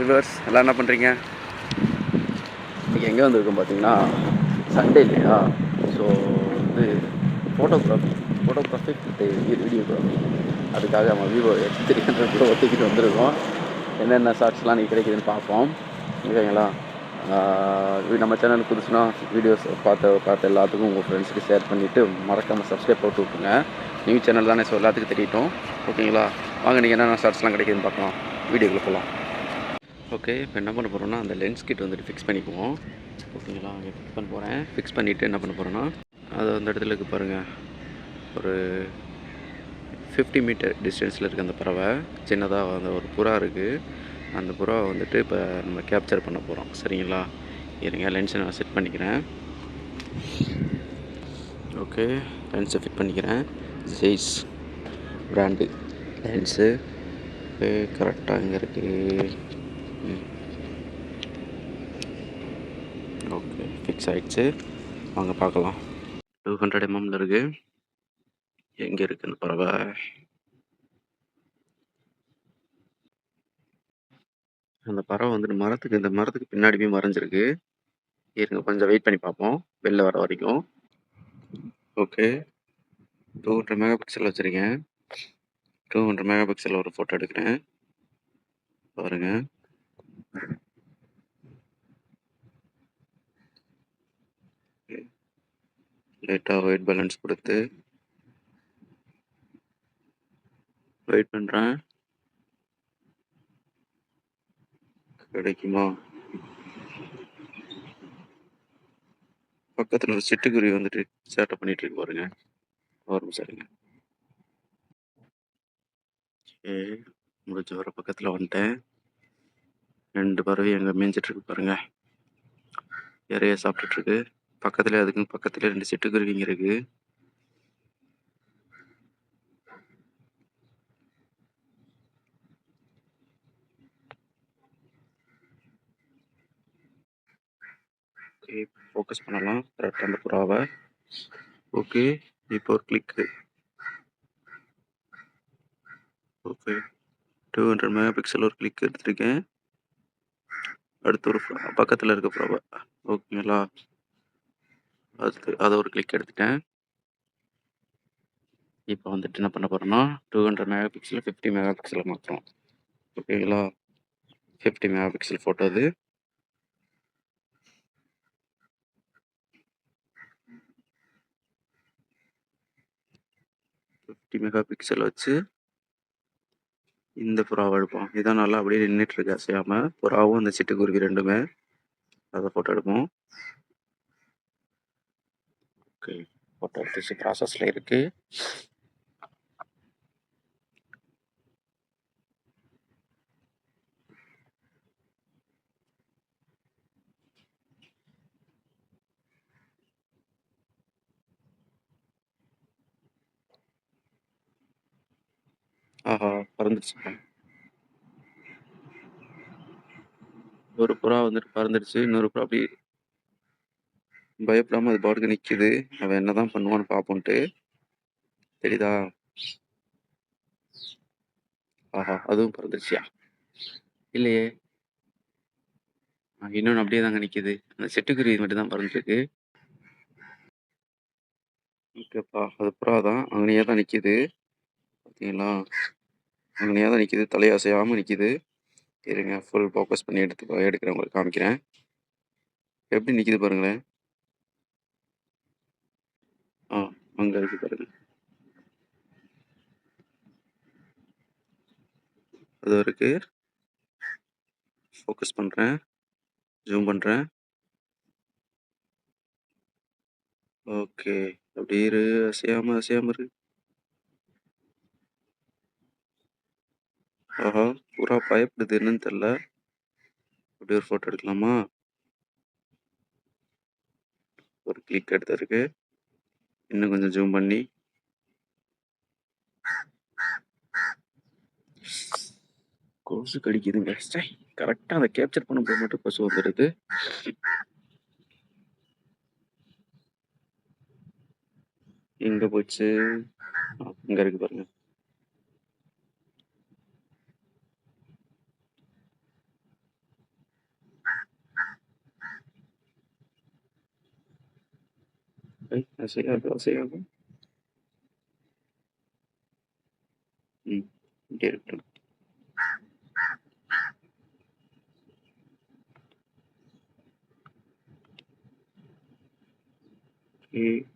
எல்லாம் என்ன பண்ணுறீங்க இன்றைக்கி எங்கே வந்திருக்கோம் பார்த்தீங்கன்னா சண்டே இல்லையா? ஸோ வந்து ஃபோட்டோகிராஃபி ஃபோட்டோகிராஃபி வீடியோகிராஃபி அதுக்காக நம்ம Vivo X three hundred pro ஒத்திக்கிட்டு வந்திருக்கோம். என்னென்ன ஷார்ட்ஸ்லாம் இன்றைக்கி கிடைக்குதுன்னு பார்ப்போம். ஓகேங்களா நம்ம சேனல் புதுசுனா வீடியோஸ் பார்த்த பார்த்த எல்லாத்துக்கும் உங்கள் ஃப்ரெண்ட்ஸுக்கு ஷேர் பண்ணிவிட்டு மறக்காமல் சப்ஸ்கிரைப் போட்டு விட்டுருங்க. நியூ சேனல் தானே ஸோ எல்லாத்துக்கும் தெரியட்டும் ஓகேங்களா? வாங்க நீங்கள் என்னென்ன ஷார்ட்ஸ்லாம் கிடைக்குதுன்னு பார்க்கலாம். வீடியோக்குள்ளே போகலாம் ஓகே இப்போ என்ன பண்ண போகிறோம்னா அந்த லென்ஸ் கிட் வந்துட்டு ஃபிக்ஸ் பண்ணிக்குவோம். ஓகேங்களா? அங்கே ஃபிக்ஸ் பண்ண போகிறேன் ஃபிக்ஸ் பண்ணிவிட்டு என்ன பண்ண போகிறோன்னா அதை அந்த இடத்துல இருக்கு பாருங்கள் ஒரு ஃபிஃப்டி மீட்டர் டிஸ்டன்ஸில் இருக்க அந்த பறவை சின்னதாக அந்த ஒரு புறா இருக்குது அந்த புறாவை வந்துட்டு இப்போ நம்ம கேப்சர் பண்ண போகிறோம் சரிங்களா? இருங்க லென்ஸை நான் செட் பண்ணிக்கிறேன். ஓகே லென்ஸை ஃபிட் பண்ணிக்கிறேன். ஜெய்ஸ் பிராண்டு லென்ஸு கரெக்டாக இங்கே இருக்குது ஓகே ஃபிக்ஸ் ஆகிடுச்சு வாங்க பார்க்கலாம். டூ ஹண்ட்ரட் எம்எம்ல இருக்குது எங்கே இருக்குது அந்த பறவை அந்த பறவை வந்துட்டு மரத்துக்கு இந்த மரத்துக்கு பின்னாடி போய் மறைஞ்சிருக்கு. இருங்க கொஞ்சம் வெயிட் பண்ணி பார்ப்போம். வெளில வர வரைக்கும். Okay. Two hundred megapixel வச்சுருக்கேன். டூ ஹண்ட்ரட் மெகா பிக்சல் ஒரு ஃபோட்டோ எடுக்கிறேன். பாருங்க. லைட்டாக ஒயிட் பேலன்ஸ் கொடுத்து வெயிட் பண்ணுறேன் கிடைக்குமா? பக்கத்தில் ஒரு சிட்டுக்குருவி வந்துட்டு சேட்டை பண்ணிட்டு இருக்கு பாருங்க. ஒரு நிமிஷம் முடிஞ்ச வர பக்கத்தில் வந்துட்டேன். ரெண்டு பறவை அங்கே மேய்ஞ்சிட்டு இருக்கு பாருங்க. இறைய சாப்பிட்டுட்டு இருக்கு பக்கத்துல அதுக்கு பக்கத்துல ரெண்டு சிட்டுக்குருவிங்க இருக்கு. ஓகே ஃபோக்கஸ் பண்ணலாம். கரெக்டாக அந்த புறாவை. ஓகே இப்போ ஒரு click okay two hundred megapixel ஒரு கிளிக் எடுத்திருக்கேன். அடுத்து ஒரு பக்கத்தில் இருக்க ப்ரோவை ஓகேங்களா அது அதை ஒரு கிளிக் எடுத்துட்டேன். இப்போ வந்துட்டு என்ன பண்ண போகிறோம்னா two hundred megapixel fifty மெகா பிக்சலில் மாற்றுறோம் ஓகேங்களா ஃபிஃப்டி மெகா பிக்சல் ஃபோட்டோ அது. ஃபிஃப்டி மெகா பிக்சல் வச்சு இந்த புறாவை எடுப்போம். இதான் நல்லா அப்படியே நின்றுட்டு இருக்கு அசையாம புறாவும் இந்த சிட்டுக்குருவி ரெண்டுமே. அதை ஃபோட்டோ எடுப்போம். ஓகே ஃபோட்டோ எடுத்துச்சு. ப்ராசஸில் இருக்கு. ஆஹா பறந்துடுச்சு. ஒரு புறா வந்துட்டு பறந்துடுச்சு. இன்னொரு புறா அப்படி பயப்படாம அது பாட்டுக்கு நிக்குது. அவன் என்னதான் பண்ணுவான்னு பார்ப்போன்ட்டு தெரியுதா? ஆஹா அதுவும் பறந்துருச்சியா? இல்லையே. ஆ, இன்னொன்னு அப்படியே தாங்க நிக்குது. அந்த சிட்டுக்குருவி மட்டும் தான் பறந்துருக்கு. ஓகேப்பா அது புறா தான் அங்கேயே தான் நிக்குது. பார்த்தீங்களா அங்கனையே தான் நிக்குது. தலையசையாம நிக்குது. இருங்க ஃபுல் ஃபோக்கஸ் பண்ணி எடுத்து எடுக்கிறேன் உங்களுக்கு காமிக்கிறேன். எப்படி நிக்குது பாருங்களேன். ஆ அங்க இருக்கு பாருங்க. அது இருக்கு. ஃபோக்கஸ் பண்றேன். ஜூம் பண்றேன். ஓகே அப்படியே இரு. அசையாம அசையாம இரு. ஆஹா புறா பயப்படுது என்னன்னு தெரியல. அப்படி ஒரு ஃபோட்டோ எடுக்கலாமா? ஒரு கிளிக் எடுத்திருக்கு இன்னும் கொஞ்சம் ஜூம் பண்ணி. கொசு கடிக்குதுங்க. கரெக்டாக அதை கேப்சர் பண்ணும்போது மட்டும் கொசு வந்துடுது எங்க போச்சு? ஆ, இங்க இருக்கு பாருங்க. ஏய் அசையாது அசையாது ம் இங்கே Okay.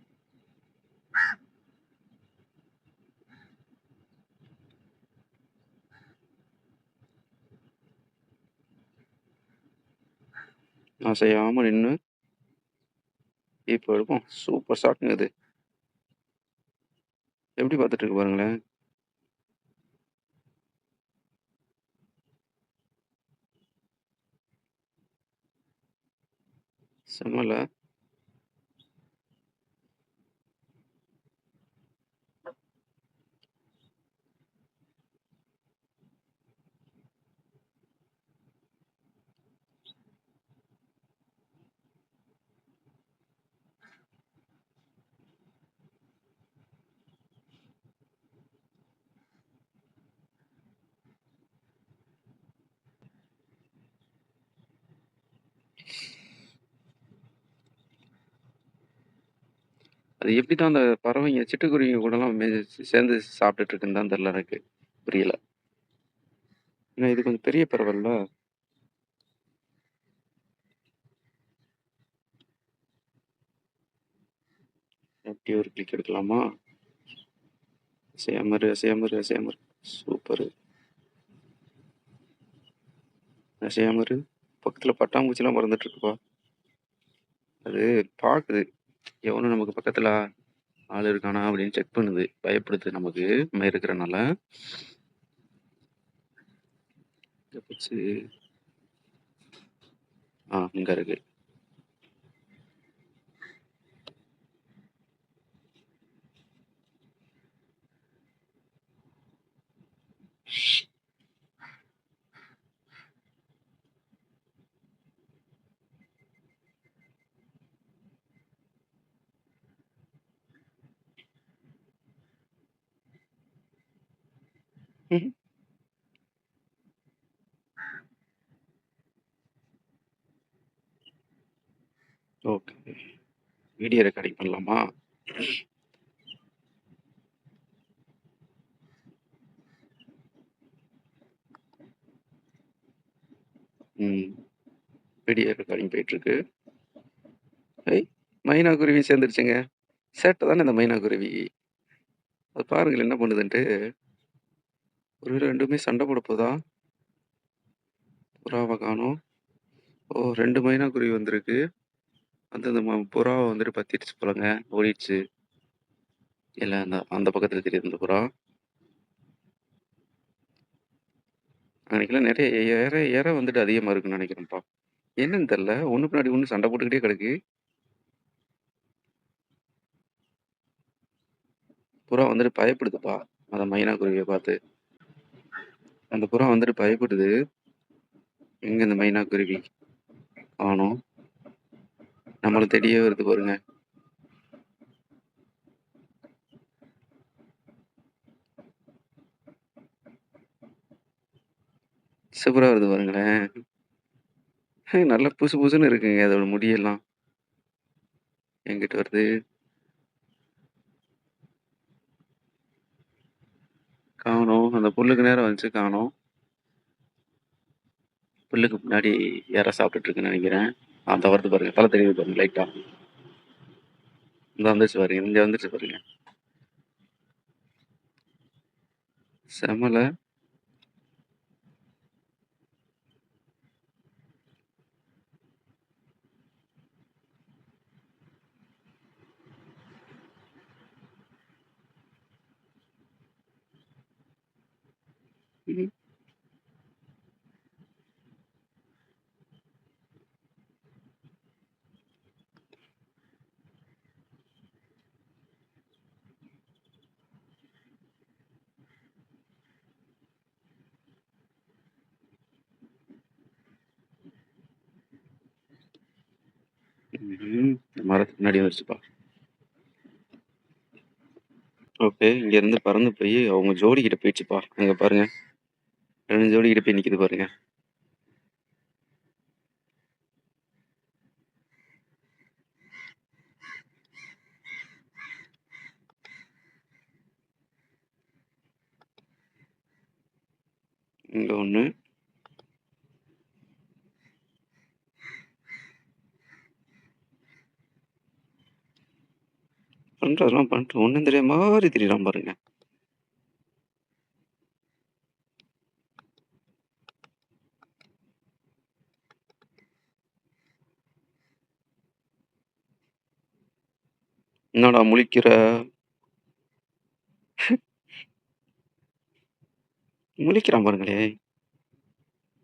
நான் செய்யாமல் நின்னு இப்போ எடுப்போம் சூப்பர் ஷாட்டுங்க அது எப்படி பார்த்துட்டு இருக்கு பாருங்களேன். செம்மல அது எப்படி தான் அந்த பறவைங்க சிட்டுக்குருவிங்க கூடலாம் மே சேர்ந்து சாப்பிட்டுட்டு இருக்குன்னு தான் தெரில எனக்கு. புரியல. ஏன்னா இது கொஞ்சம் பெரிய பறவைல்ல. எப்படி ஒரு கிளிக் எடுக்கலாமா? சேமரு சேமரு சேமரு சூப்பரு. சேமரு பக்கத்தில் பட்டாம்பூச்சிலாம் பறந்துட்டு இருக்குப்பா அது பார்க்குது எவனும் நமக்கு பக்கத்துல ஆள் இருக்கானா அப்படின்னு செக் பண்ணுது. பயப்படுது நமக்கு. நம்ம இருக்கிறனால. போச்சு ஆ இங்க இருக்கு. ம்ஹும். ஓகே வீடியோ ரெக்கார்டிங் பண்ணலாமா? ம். வீடியோ ரெக்கார்டிங் போயிட்டுருக்கு. ஐ மைனா குருவி சேர்ந்துருச்சுங்க. சேட்டை தானே இந்த மைனா குருவி அது பாருங்கள் என்ன பண்ணுதுன்ட்டு. ஒரு ரெண்டுமே சண்டை போட போதா புறாவை காணும். ஓ ரெண்டு மைனா குருவி வந்திருக்கு. அந்த அந்த புறாவை வந்துட்டு பத்திடுச்சு போலங்க. ஓடிடுச்சு. இல்லை அந்த அந்த பக்கத்தில் தெரியுது இந்த புறா. அன்னைக்கெல்லாம் நிறைய ஏற ஏற வந்துட்டு அதிகமாக இருக்குன்னு நினைக்கிறேன்ப்பா. என்னன்னு தெரில ஒன்று பின்னாடி ஒன்று சண்டை போட்டுக்கிட்டே கிடக்கு. புறா வந்துட்டு பயப்படுதுப்பா. அந்த மைனா குருவியை பார்த்து. அந்த புறா வந்துட்டு பயப்படுது. எங்க இந்த மைனா குருவி காணும் நம்மளை தேடியே வருது பாருங்க. சூப்பரா வருது பாருங்களேன். நல்லா புசு புசுன்னு இருக்குங்க அதோட முடியெல்லாம். எங்கிட்ட வருது. காணோம். அந்த புல்லுக்கு நேரம் வந்துச்சு காணோம். புல்லுக்கு முன்னாடி யாரோ சாப்பிட்டுட்டு இருக்குன்னு நினைக்கிறேன். அந்த வருது பாருங்க. தலை தெரியுது பாருங்க லைட்டா இந்த வந்துச்சு பாருங்க இங்க வந்துச்சு பாருங்க. செமல. மரத்துக்கு முன்னாடி வந்துருச்சுப்பா. ஓகே இங்க இருந்து பறந்து போய் அவங்க ஜோடி ஜோடிக்கிட்ட போயிடுச்சுப்பா. அங்கே பாருங்க. ரெண்டு ஜோடி கிட்ட போய் நிற்கிது பாருங்க. இங்கே ஒன்று ஒண்ணு. பண்றதெல்லாம் பண்ணிட்டு ஒன்றும் தெரிய மாதிரி தெரியலாம் பாருங்க. என்னடா முழிக்கிற? முழிக்கிறான் பாருங்களே!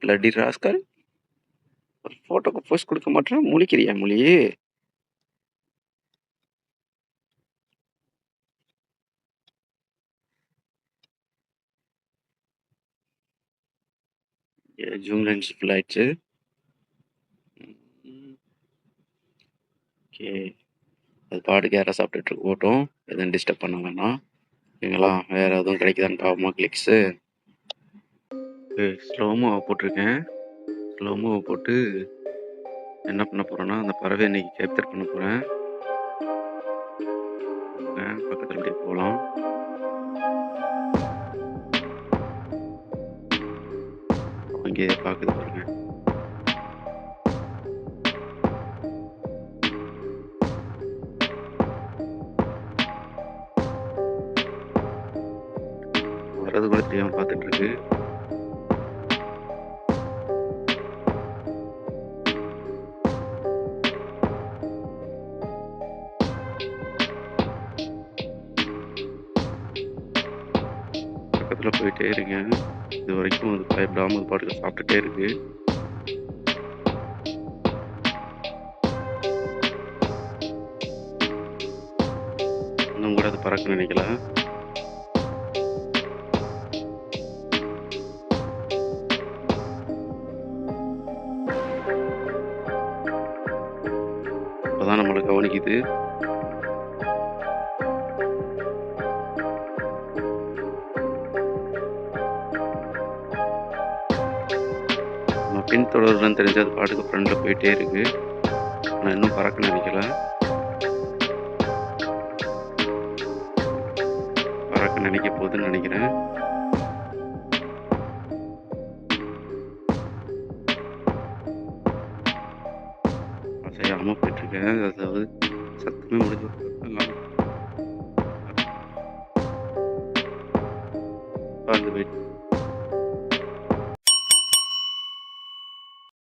Bloody rascal. ஒரு ஃபோட்டோக்கு போஸ்ட் கொடுக்க மாட்டேன் முழிக்கிறியா முழி? ஜூம் லென்ஸ் ஃபுல் ஆயிடுச்சு. ஓகே. அது பாட்டுக்கு யாரோ சாப்பிட்டுட்டு போட்டோம் எதுவும் டிஸ்டர்ப் பண்ண வேணாம். ஓகேங்களா? வேற எதுவும் கிடைக்குதான்னு பார்ப்போமா கிளிக்ஸு. ஸ்லோமோ போட்டிருக்கேன். ஸ்லோமோ போட்டு என்ன பண்ண போகிறேன்னா அந்த பறவை இன்னைக்கு கேப்சர் பண்ண போகிறேன் பக்கத்துல போயிட்டே இருங்க. இதுவரைக்கும் அது பயப்படாமல் அது பாட்டுக்கு சாப்பிட்டுட்டே இருக்கு. இன்னும் கூட அது பறக்க நினைக்கல. இப்போதான் நம்மளை கவனிக்குது. பின்தொடர்றதுன்னு தெரிஞ்சு அது பாட்டுக்கு ஃப்ரெண்டில் போயிட்டே இருக்கு. நான் இன்னும் பறக்க நினைக்கல. பறக்க நினைக்க போகுதுன்னு நினைக்கிறேன்.